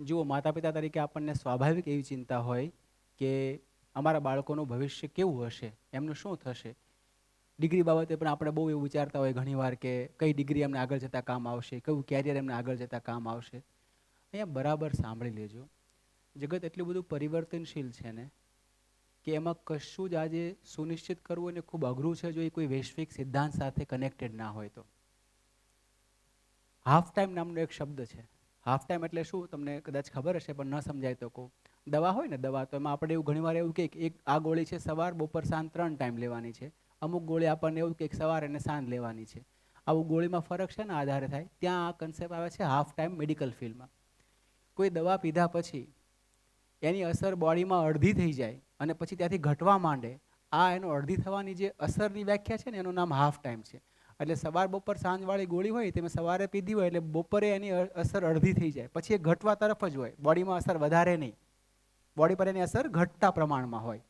જુઓ માતા પિતા તરીકે આપણને સ્વાભાવિક એવી ચિંતા હોય કે અમારા બાળકોનું ભવિષ્ય કેવું હશે, એમનું શું થશે? ડિગ્રી બાબતે પણ આપણે બહુ એવું વિચારતા હોય ઘણીવાર કે કઈ ડિગ્રી એમને આગળ જતાં કામ આવશે, કયું કેરિયર એમને આગળ જતાં કામ આવશે. અહીંયા બરાબર સાંભળી લેજો. જગત એટલું બધું પરિવર્તનશીલ છે ને કે એમાં કશું જ આજે સુનિશ્ચિત કરવું એને ખૂબ અઘરું છે જો એ કોઈ વૈશ્વિક સિદ્ધાંત સાથે કનેક્ટેડ ના હોય તો. હાફ ટાઈમ નામનો એક શબ્દ છે. હાફ ટાઈમ એટલે શું? તમને કદાચ ખબર હશે, પણ ન સમજાય તો કહો. દવા હોય ને, દવા, તો એમાં આપણે એવું ઘણીવાર એવું કે એક, આ ગોળી છે સવાર, બપોર, સાંજ ત્રણ ટાઈમ લેવાની છે. અમુક ગોળી આપણને એવું કે સવાર અને સાંજ લેવાની છે. આવું ગોળીમાં ફરક છે ને આધારે થાય. ત્યાં આ કન્સેપ્ટ આવે છે હાફ ટાઈમ મેડિકલ ફિલ્ડમાં કોઈ દવા પીધા પછી એની અસર બોડીમાં અડધી થઈ જાય અને પછી ત્યાંથી ઘટવા માંડે. આ એનો અડધી થવાની જે અસરની વ્યાખ્યા છે ને, એનું નામ હાફ ટાઈમ છે. એટલે સવાર બપોર સાંજવાળી ગોળી હોય તેમાં સવારે પીધી હોય એટલે બપોરે એની અસર અડધી થઈ જાય. પછી એ ઘટવા તરફ જ હોય. બોડીમાં અસર વધારે નહીં. બોડી પર એની અસર ઘટતા પ્રમાણમાં હોય.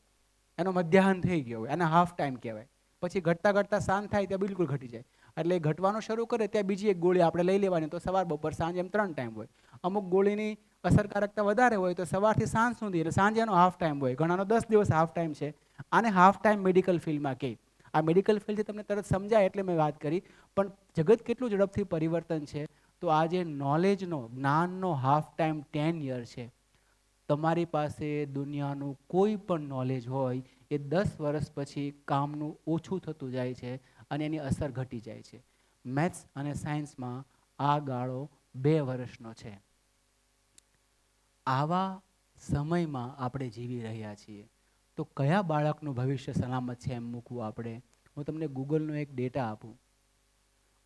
એનો મધ્યાહન થઈ ગયો હોય. એને હાફ ટાઈમ કહેવાય. પછી ઘટતા ઘટતા સાંજ થાય ત્યાં બિલકુલ ઘટી જાય. એટલે ઘટવાનું શરૂ કરે ત્યાં બીજી એક ગોળી આપણે લઈ લેવાની તો સવાર, બપોર, સાંજ એમ ત્રણ ટાઈમ હોય. અમુક ગોળીની અસરકારકતા વધારે હોય તો સવારથી સાંજ સુધી એટલે સાંજે એનો હાફ ટાઈમ હોય. ઘણાનો દસ દિવસ હાફ ટાઈમ છે. આને હાફ ટાઈમ મેડિકલ ફિલ્ડમાં કહે. આ મેડિકલ ફિલ્ડથી તમને તરત સમજાય એટલે મેં વાત કરી. પણ જગત કેટલું ઝડપથી પરિવર્તન છે? તો આ જે નોલેજનો જ્ઞાનનો હાફ ટાઈમ ટેન યર છે. તમારી પાસે દુનિયાનું કોઈ પણ નોલેજ હોય, એ દસ વર્ષ પછી કામનું ઓછું થતું જાય છે અને એની અસર ઘટી જાય છે. મેથ્સ અને સાયન્સમાં આ ગાળો બે વર્ષનો છે. આવા સમયમાં આપણે જીવી રહ્યા છીએ. તો કયા બાળકનું ભવિષ્ય સલામત છે એમ મૂકવું આપણે? હું તમને ગૂગલનો એક ડેટા આપું.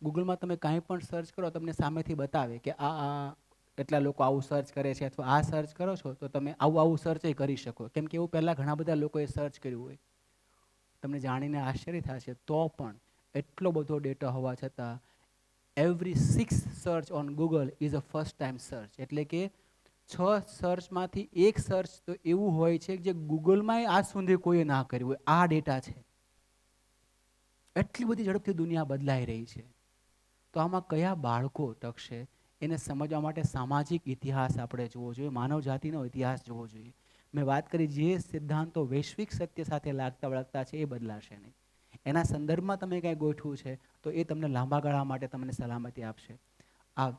ગૂગલમાં તમે કાંઈ પણ સર્ચ કરો, તમને સામેથી બતાવે કે આ આ એટલા લોકો આવું સર્ચ કરે છે અથવા આ સર્ચ કરો છો, તો તમે આવું આવું સર્ચ કરી શકો. કેમ કે એવું પહેલાં ઘણા બધા લોકોએ સર્ચ કર્યું હોય. તમને જાણીને આશ્ચર્ય થશે. તો પણ એટલો બધો ડેટા હોવા છતાં every six search on Google is a first time search એટલે કે છ સર્ચમાંથી એક સર્ચ તો એવું હોય છે જે ગૂગલમાંય આજ સુધી કોઈએ ના કર્યું હોય. આ ડેટા છે. એટલી બધી ઝડપથી દુનિયા બદલાઈ રહી છે. તો આમાં કયા બાળકો ટકશે? એને સમજવા માટે સામાજિક ઇતિહાસ આપણે જોવો જોઈએ માનવ જાતિનો ઇતિહાસ જોવો જોઈએ. મેં વાત કરી, જે સિદ્ધાંતો વૈશ્વિક સત્ય સાથે લાગતા વળગતા છે એ બદલાશે નહીં. એના સંદર્ભમાં તમે કંઈ ગોઠવું છે, તો એ તમને લાંબા ગાળા માટે તમને સલામતી આપશે. આ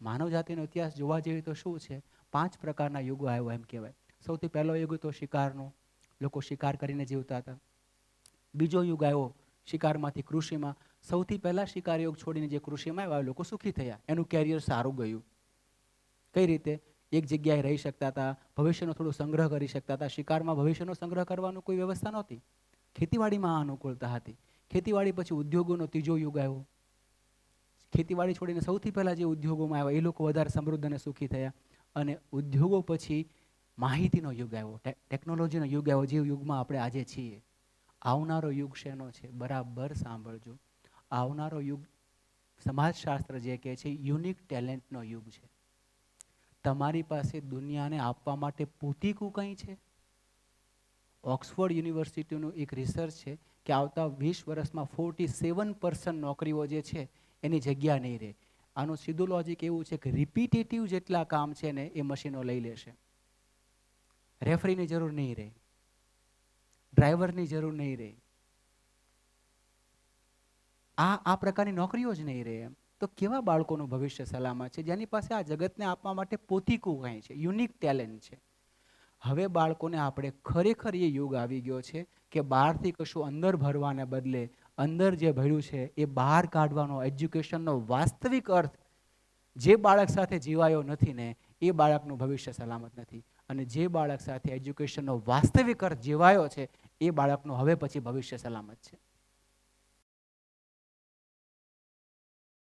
માનવ જાતિનો ઇતિહાસ જોવા જેવી તો શું છે? પાંચ પ્રકારના યુગો આવ્યો એમ કહેવાય. સૌથી પહેલો યુગ તો શિકારનો. લોકો શિકાર કરીને જીવતા હતા. બીજો યુગ આવ્યો શિકારમાંથી કૃષિમાં. સૌથી પહેલાં શિકાર યોગ છોડીને જે કૃષિમાં આવ્યા, લોકો સુખી થયા. એનું કેરિયર સારું ગયું. કઈ રીતે? એક જગ્યાએ રહી શકતા હતા, ભવિષ્યનો થોડો સંગ્રહ કરી શકતા હતા. શિકારમાં ભવિષ્યનો સંગ્રહ કરવાનો કોઈ વ્યવસ્થા નહોતી. ખેતીવાડીમાં આ અનુકૂળતા હતી. ખેતીવાડી પછી ઉદ્યોગોનો ત્રીજો યુગ આવ્યો. ખેતીવાડી છોડીને સૌથી પહેલાં જે ઉદ્યોગોમાં આવ્યા, એ લોકો વધારે સમૃદ્ધ અને સુખી થયા. અને ઉદ્યોગો પછી માહિતીનો યુગ આવ્યો. ટેકનોલોજીનો યુગ આવ્યો, જે યુગમાં આપણે આજે છીએ. આવનારો યુગ શેનો છે? બરાબર સાંભળજો. આવનારો યુગ સમાજશાસ્ત્ર જે કહે છે, યુનિક ટેલેન્ટનો યુગ છે. તમારી પાસે દુનિયાને આપવા માટે પૂતિકું કંઈ છે? ઓક્સફોર્ડ યુનિવર્સિટીનું એક રિસર્ચ છે કે આવતા વીસ વર્ષમાં ફોર્ટી સેવન પર્સન્ટ નોકરીઓ જે છે, એની જગ્યા નહીં રહે. આનું સીધું લોજિક એવું છે કે રિપીટેટિવ જેટલા કામ છે ને એ મશીનો લઈ લેશે. રેફરીની જરૂર નહીં રહે. ડ્રાઈવરની જરૂર નહીં રહે. આ આ પ્રકારની નોકરીઓ જ નહીં રહે એમ. તો કેવા બાળકોનું ભવિષ્ય સલામત છે? જેની પાસે આ જગતને આપવા માટે પોતીકું કંઈ છે? યુનિક ટેલેન્ટ છે. હવે બાળકોને આપણે ખરેખર એ યુગ આવી ગયો છે કે બહારથી કશું અંદર ભરવાને બદલે અંદર જે ભર્યું છે, એ બહાર કાઢવાનો એજ્યુકેશનનો વાસ્તવિક અર્થ જે બાળક સાથે જીવાયો નથી ને, એ બાળકનું ભવિષ્ય સલામત નથી. અને જે બાળક સાથે એજ્યુકેશનનો વાસ્તવિક અર્થ જીવાયો છે, એ બાળકનું હવે પછી ભવિષ્ય સલામત છે.